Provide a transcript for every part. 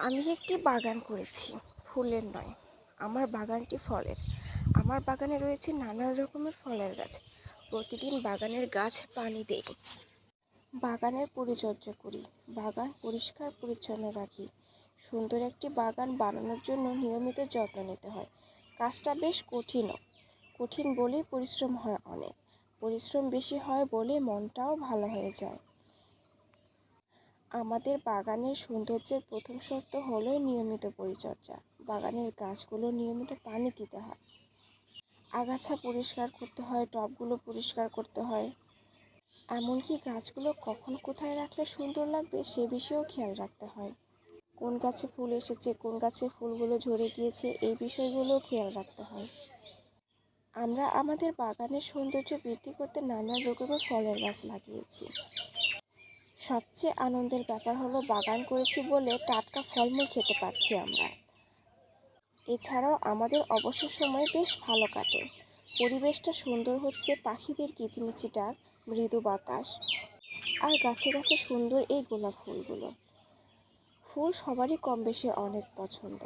আমি একটি বাগান করেছি, ফুলের নয়, আমার বাগানটি ফলের। আমার বাগানে রয়েছে নানা রকমের ফলের গাছ। প্রতিদিন বাগানের গাছ পানি দেই। বাগানের পরিচর্যা করি, বাগান পরিষ্কার পরিচ্ছন্ন রাখি। সুন্দর একটি বাগান বানানোর জন্য নিয়মিত যত্ন নিতে হয়। কাজটা বেশ কঠিনও। কঠিন বলেই পরিশ্রম হয় অনেক। পরিশ্রম বেশি হয় বলে মনটাও ভালো হয়ে যায়। আমাদের বাগানের সৌন্দর্যের প্রথম শর্ত হলো নিয়মিত পরিচর্যা। বাগানের গাছগুলো নিয়মিত পানি দিতে হয়। আগাছা পরিষ্কার করতে হয়, টবগুলো পরিষ্কার করতে হয়। এমনকি গাছগুলো কখন কোথায় রাখলে সুন্দর লাগবে সে বিষয়েও খেয়াল রাখতে হয়। কোন গাছে ফুল এসেছে, কোন গাছে ফুলগুলো ঝরে গিয়েছে এই বিষয়গুলোও খেয়াল রাখতে হয়। আমরা আমাদের বাগানের সৌন্দর্য বৃদ্ধি করতে নানা রকমের ফলের গাছ লাগিয়েছি। সবচেয়ে আনন্দের ব্যাপার হলো বাগান করেছি বলে টাটকা ফলমূল খেতে পারছি আমরা। এছাড়াও আমাদের অবসর সময় বেশ ভালো কাটে। পরিবেশটা সুন্দর হচ্ছে পাখিদের কিচিমিচি ডাক মৃদু বাতাস আর গাছে গাছে সুন্দর এই গোলাপ ফুলগুলো। ফুল সবারই কম বেশি অনেক পছন্দ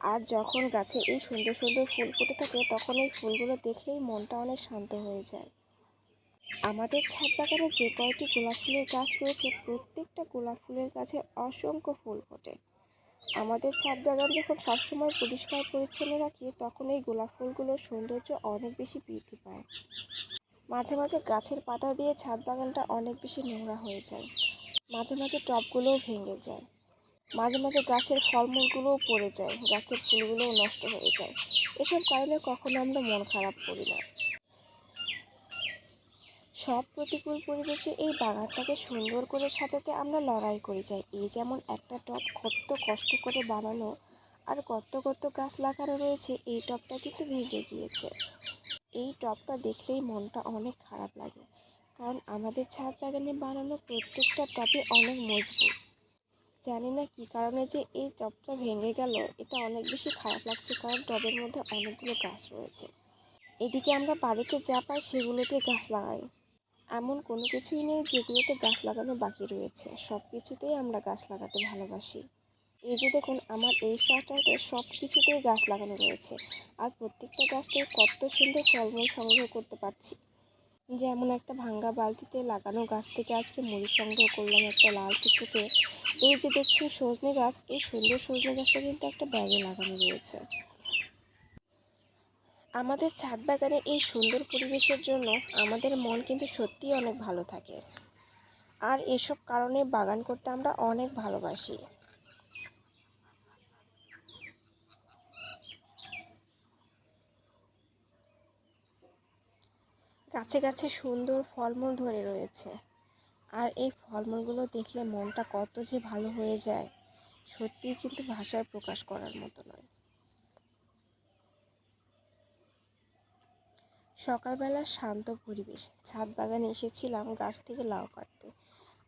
আর যখন গাছে এই সুন্দর সুন্দর ফুল ফুটে থাকে তখন এই ফুলগুলো দেখলেই মনটা অনেক শান্ত হয়ে যায়। আমাদের ছাদ বাগানে যে কয়টি গোলাপ ফুলের গাছ রয়েছে, প্রত্যেকটা গোলাপ ফুলের গাছে অসংখ্য ফুল ফোটে। আমাদের ছাদ বাগান যখন সবসময় পরিষ্কার পরিচ্ছন্ন রাখি, তখন এই গোলাপ ফুলগুলোর সৌন্দর্য অনেক বেশি বৃদ্ধি পায়। মাঝে মাঝে গাছের পাতা দিয়ে ছাদ বাগানটা অনেক বেশি নোংরা হয়ে যায়। মাঝে মাঝে টবগুলোও ভেঙে যায়। মাঝে মাঝে গাছের ফলমূলগুলোও পড়ে যায়। গাছের ফুলগুলোও নষ্ট হয়ে যায়। এসব কারণে কখনো আমরা মন খারাপ করি না। সব প্রতিকূল পরিবেশে এই বাগানটাকে সুন্দর করে সাজাতে আমরা লড়াই করে যাই। এই যেমন একটা টব কত কষ্ট করে বানানো আর কত কত গাছ লাগানো রয়েছে, এই টবটা কিন্তু ভেঙে গিয়েছে। এই টবটা দেখলেই মনটা অনেক খারাপ লাগে, কারণ আমাদের ছাদ বাগানে বানানো প্রত্যেকটা টবে অনেক মজবুত। জানি না কী কারণে যে এই টবটা ভেঙে গেল, এটা অনেক বেশি খারাপ লাগছে কারণ টবের মধ্যে অনেকগুলো গাছ রয়েছে। এদিকে আমরা বাড়িতে যা পাই সেগুলোতে গাছ লাগাই। এমন কোনো কিছুই নেই যেগুলোতে গাছ লাগানো বাকি রয়েছে। সব কিছুতেই আমরা গাছ লাগাতে ভালোবাসি। এই যে দেখুন, আমার এই ফ্ল্যাটটাতে সব কিছুতেই গাছ লাগানো রয়েছে। আর প্রত্যেকটা গাছ থেকে কত সুন্দর ফলমূল সংগ্রহ করতে পারছি। যেমন একটা ভাঙ্গা বালতিতে লাগানো গাছ থেকে আজকে মুড়ি সংগ্রহ করলাম একটা লাল টুকটুকে। এই যে দেখছি সজনে গাছ, এই সুন্দর সজনে গাছটা কিন্তু একটা ব্যাগে লাগানো রয়েছে। আমাদের ছাদ বাগানে এই সুন্দর পরিবেশের জন্য আমাদের মন কিন্তু সত্যিই অনেক ভালো থাকে। আর এসব কারণে বাগান করতে আমরা অনেক ভালোবাসি। গাছে গাছে সুন্দর ফলমূল ধরে রয়েছে। আর এই ফলমূলগুলো দেখলে মনটা কত যে ভালো হয়ে যায়, সত্যিই কিন্তু ভাষায় প্রকাশ করার মতো নয়। সকালবেলা শান্ত পরিবেশ। ছাদ বাগানে এসেছিলাম গাছ থেকে লাউ কাটতে।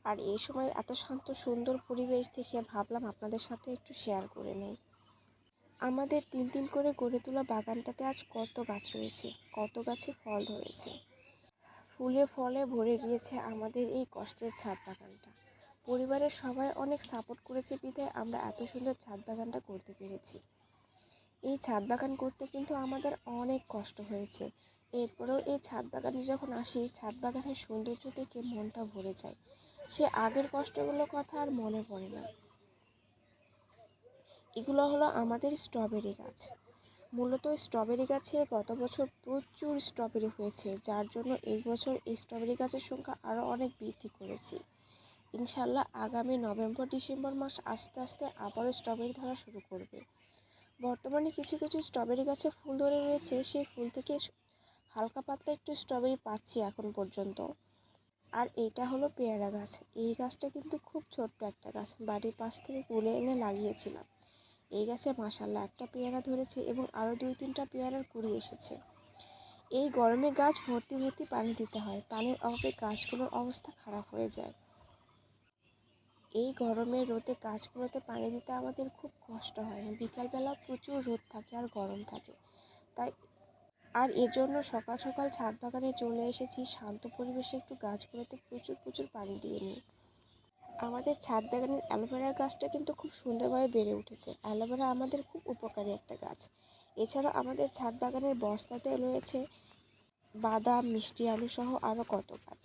আর এই সময় এত শান্ত, সুন্দর পরিবেশ দেখে ভাবলাম আপনাদের সাথে একটু শেয়ার করে নেই। আমাদের তিল তিল করে গড়ে তোলা বাগানটাতে আজ কত গাছ রয়েছে, কত গাছে ফল ধরেছে। ফুলে ফলে ভরে গিয়েছে আমাদের এই কষ্টের ছাদ বাগানটা। পরিবারের সবাই অনেক সাপোর্ট করেছে বিধায় আমরা এত সুন্দর ছাদ বাগানটা করতে পেরেছি। এই ছাদ বাগান করতে কিন্তু আমাদের অনেক কষ্ট হয়েছে। এরপরেও এই ছাদ বাগানে যখন আসি, ছাদ বাগানের সৌন্দর্য দেখে মনটা ভরে যায়। সে আগের কষ্টগুলোর কথা আর মনে পড়ে না। এগুলো হলো আমাদের স্ট্রবেরি গাছ। মূলত স্ট্রবেরি গাছে গত বছর প্রচুর স্ট্রবেরি হয়েছে, যার জন্য এই বছর এই স্ট্রবেরি গাছের সংখ্যা আরও অনেক বৃদ্ধি করেছি। ইনশাল্লাহ আগামী নভেম্বর, ডিসেম্বর মাস আস্তে আস্তে আবারও স্ট্রবেরি ধরা শুরু করবে। বর্তমানে কিছু কিছু স্ট্রবেরি গাছে ফুল ধরে রয়েছে, সেই ফুল থেকে হালকা পাতলা একটু স্ট্রবেরি পাচ্ছি এখন পর্যন্ত। আর এটা হলো পেয়ারা গাছ। এই গাছটা কিন্তু খুব ছোট্ট একটা গাছ। বাড়ির পাশ থেকে তুলে এনে লাগিয়েছিলাম। এই গাছে মাসাল্লাহ একটা পেয়ারা ধরেছে এবং আরও দুই তিনটা পেয়ারার কুড়ি এসেছে। এই গরমে গাছ ভর্তি ভর্তি পানি দিতে হয়। পানির অভাবে গাছগুলোর অবস্থা খারাপ হয়ে যায়। এই গরমের রোদে গাছগুলোতে পানি দিতে আমাদের খুব কষ্ট হয়। বিকালবেলা প্রচুর রোদ থাকে আর গরম থাকে। তাই আর এজন্য সকাল সকাল ছাদ বাগানে চলে এসেছি। শান্ত পরিবেশে একটু গাছগুলোতে প্রচুর প্রচুর পানি দিয়ে নিই আমাদের ছাদ বাগানের অ্যালোভেরা গাছটা কিন্তু খুব সুন্দরভাবে বেড়ে উঠেছে। অ্যালোভেরা আমাদের খুব উপকারী একটা গাছ। এছাড়াও আমাদের ছাদ বাগানের বস্তাতে রয়েছে বাদাম, মিষ্টি, আলু সহ আরও কত গাছ।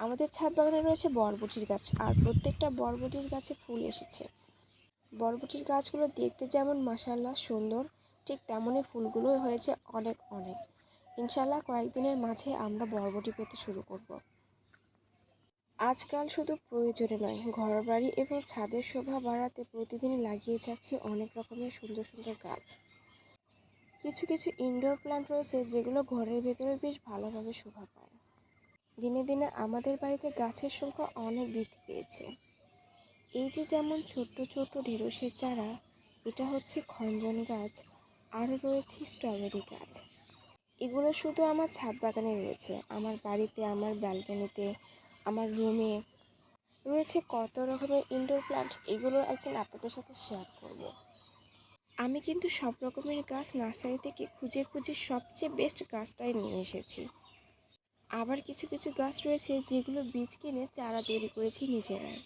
আমাদের ছাদ বাগানে রয়েছে বরবটির গাছ আর প্রত্যেকটা বরবটির গাছে ফুল এসেছে। বরবটির গাছগুলো দেখতে যেমন মাসাল্লাহ সুন্দর ঠিক তেমনই ফুলগুলো হয়েছে অনেক অনেক। ইনশাল্লাহ কয়েকদিনের মাঝে আমরা বরবটি পেতে শুরু করব। আজকাল শুধু প্রয়োজনে নয় ঘর বাড়ি এবং ছাদের শোভা বাড়াতে প্রতিদিন লাগিয়ে যাচ্ছি অনেক রকমের সুন্দর সুন্দর গাছ। কিছু কিছু ইনডোর প্ল্যান্ট রয়েছে যেগুলো ঘরের ভেতরে বেশ ভালোভাবে শোভা পায়। দিনে দিনে আমাদের বাড়িতে গাছের সংখ্যা অনেক বৃদ্ধি পেয়েছে। এই যে যেমন ছোট্ট ছোট্ট ঢেঁড়সের চারা, এটা হচ্ছে খঞ্জন গাছ আরও রয়েছে স্ট্রবেরি গাছ। এগুলো শুধু আমার ছাদ বাগানে রয়েছে। আমার বাড়িতে, আমার ব্যালকনিতে, আমার রুমে রয়েছে কত রকমের ইনডোর প্লান্ট এগুলো একদিন আপনাদের সাথে শেয়ার করব। আমি কিন্তু সব রকমের গাছ নার্সারি থেকে খুঁজে খুঁজে সবচেয়ে বেস্ট গাছটাই নিয়ে এসেছি। আবার কিছু কিছু গাছ রয়েছে যেগুলো বীজ কিনে চারা তৈরি করেছি নিজেরাই।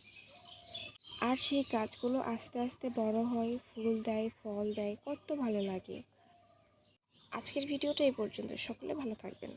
আর সেই গাছগুলো আস্তে আস্তে বড় হয়, ফুল দেয়, ফল দেয়, কত ভালো লাগে। আজকের ভিডিওটা এই পর্যন্ত। সকলে ভালো থাকবেন।